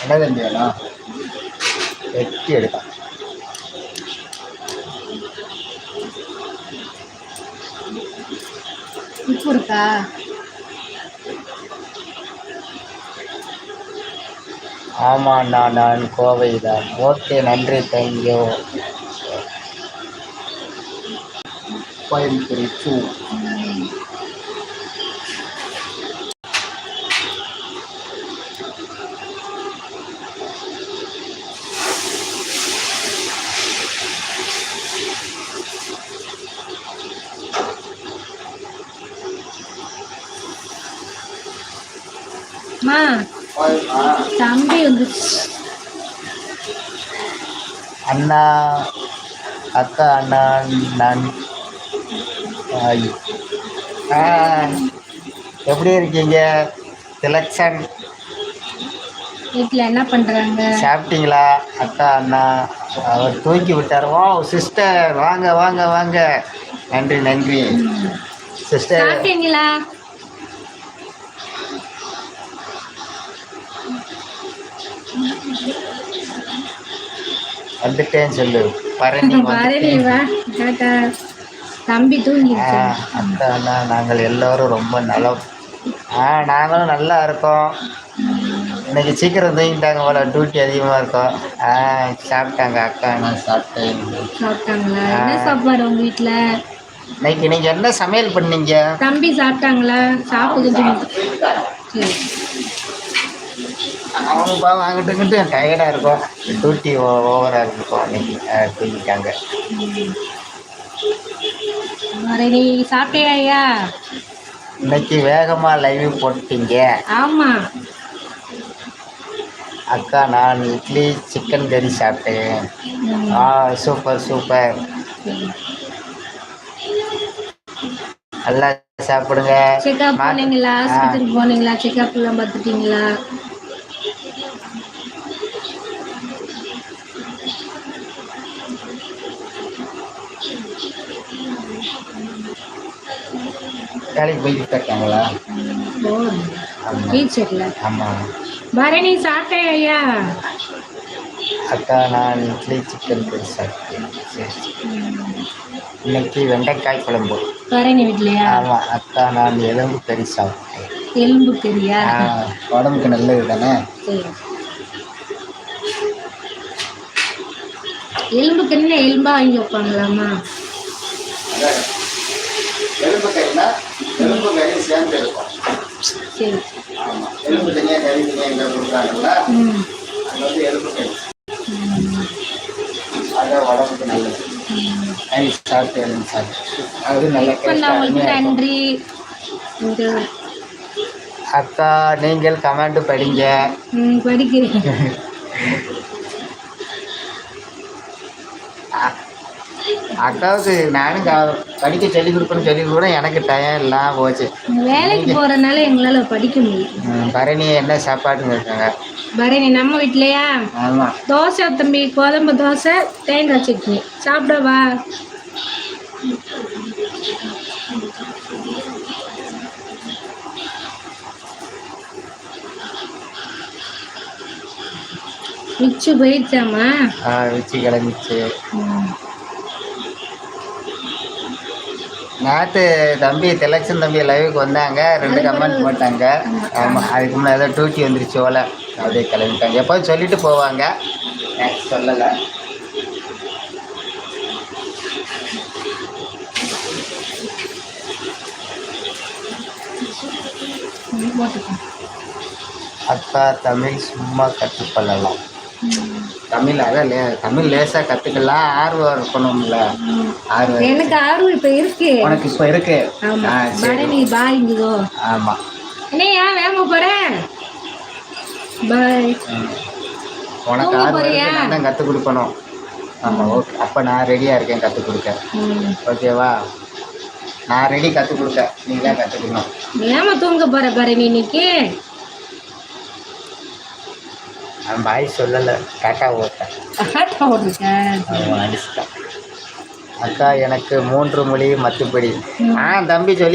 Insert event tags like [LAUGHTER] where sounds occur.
என்ன தம்பி வேணும் வெட்டி உப்பு இருக்கா ஆமாண்ணா நான் கோவை தான் ஓகே நன்றி தேங்க்யூ கோயம்புத்தூர் டூ அம்மா தம்பி வந்துச்சு அண்ணா அக்கா அண்ணா நான் ஆய். எப்படி இருக்கீங்க? திலக்ஷன் வீட்டில் என்ன பண்ணுறாங்க சாப்பிட்டீங்களா? அக்கா அண்ணா அவர் தூக்கி விட்டார். வா சிஸ்டர் வாங்க வாங்க வாங்க. நன்றி நன்றி. சிஸ்டர் சாப்பிட்டீங்களா? வந்துட்டேன்னு சொல்லு. பரணி பரணி அக்கா அண்ணா நாங்கள் எல்லோரும் ரொம்ப நலம். ஆ நாங்களும் நல்லா இருக்கோம். இன்னைக்கு சீக்கிரம் தூங்கிட்டாங்க போல டியூட்டி அதிகமாக இருக்கும். ஆ சாப்பிட்டாங்க அக்கா நான் சாப்பிட்டேன். சாப்பிட்டாங்களா? என்ன சாப்பாடு உங்க வீட்டில் இன்னைக்கு நீங்கள் என்ன சமையல் பண்ணீங்க? தம்பி சாப்பிட்டாங்களா? சாப்பிடுது சரி. அவங்க பாவம் வாங்கிட்டுங்கிட்டு டயர்டாக இருக்கும். டியூட்டி ஓவராக இருக்கும். இன்னைக்கு ஆ, பரணி சாப்பிட்டியா ஐயா? இன்னைக்கு வேகமாக லைவ் போட்டீங்க. ஆமா. அக்கா நான் இட்லி சிக்கன் கறி சாப்பிட்டேன். ஆ சூப்பர் சூப்பர். நல்லா சாப்பிடுங்க. செக்கப் மா- போனீங்களா? ஆ, ஹாஸ்பிட்டல் போனீங்களா? செக்கப் எல்லாம் பார்த்துட்டீங்களா? வேலைக்கு போய்கிட்டு இருக்காங்களா ஆமாம் டீச்சர்ல ஆமாம் பரணி சாப்பிட்டேன் ஐயா? அக்கா நான் இட்லி சிக்கன் கறி சாப்பிட்டேன். சரி. இன்னைக்கு வெண்டைக்காய் குழம்பு. பரணி வீட்லையா? ஆமாம் அக்கா நான் எலும்பு கறி சாப்பிட்டேன். எலும்பு கறியா? ஆ, உடம்புக்கு நல்லது தானே? சரி. எலும்பு கறினா எலும்பா வாங்கி வைப்பாங்களாம்மா? எலும்பு எலும்பு கறி சேர்ந்து இருக்கும் சரி ஆமாம் எலும்பு தனியாக கறி தனியாக எங்கே கொடுக்குறாங்கல்ல ம் அது வந்து எலும்பு கறி அதான் உடம்புக்கு நல்லது கறி சாப்பிட்டு எலும்பு சாப்பிட்டு அது நல்ல இப்போ நான் உங்களுக்கு டேஸ்ட்டாக நன்றி. அக்கா நீங்கள் கமெண்ட் படிங்க. படிக்கிறேன். [LAUGHS] அக்காவுக்கு நானும் படிக்க சொல்லி கொடுக்கணும்னு சொல்லி கூட எனக்கு டயம் இல்லாமல் போச்சு. வேலைக்கு போறதுனால எங்களால படிக்க முடியும் பரணி என்ன சாப்பாடுங்க இருக்காங்க? பரணி நம்ம வீட்லையா? ஆமாம் தோசை தம்பி கோதம்பு தோசை தேங்காய் சட்னி. சாப்பிடவா? மிச்சு போயிடுச்சாமா ஆ வச்சு கிளம்பிச்சு. நேற்று தம்பி திலக்ஷன் தம்பி லைவுக்கு வந்தாங்க. ரெண்டு கமெண்ட் போட்டாங்க. ஆமாம் அதுக்கு முன்னாடி ஏதோ டூட்டி வந்துருச்சு ஓல அப்படியே கிளம்பிட்டாங்க. எப்போதும் சொல்லிட்டு போவாங்க. சொல்லலை. அக்கா தமிழ் சும்மா கற்றுக்கொள்ளலாம். தமிழ் அதான் லே தமிழ் லேசாக கற்றுக்கலாம் ஆர்வம் இருக்கணும்ல. ஆர்வம் எனக்கு ஆர்வம் இப்ப இருக்கு. உனக்கு இப்போ இருக்கு. பரணி பாய் இங்குதோ. ஆமாம் என்னையா வேகமா போறேன் பாய். உனக்கு ஆர்வம் தான் கற்றுக் கொடுக்கணும். ஆமாம் ஓகே. அப்போ நான் ரெடியாக இருக்கேன் கற்றுக் கொடுக்க. ஓகேவா நான் ரெடி கற்றுக் கொடுக்க. நீ தான் கற்றுக்கணும் ஏமா தூங்க போற பரணி இன்னைக்கு? நான் பாய் சொல்லலை. டாட்டா ஓட்டேன் அவன் அக்கா எனக்கு மூன்று மொழி மத்துப்படி. ஆ தம்பி சொல்லி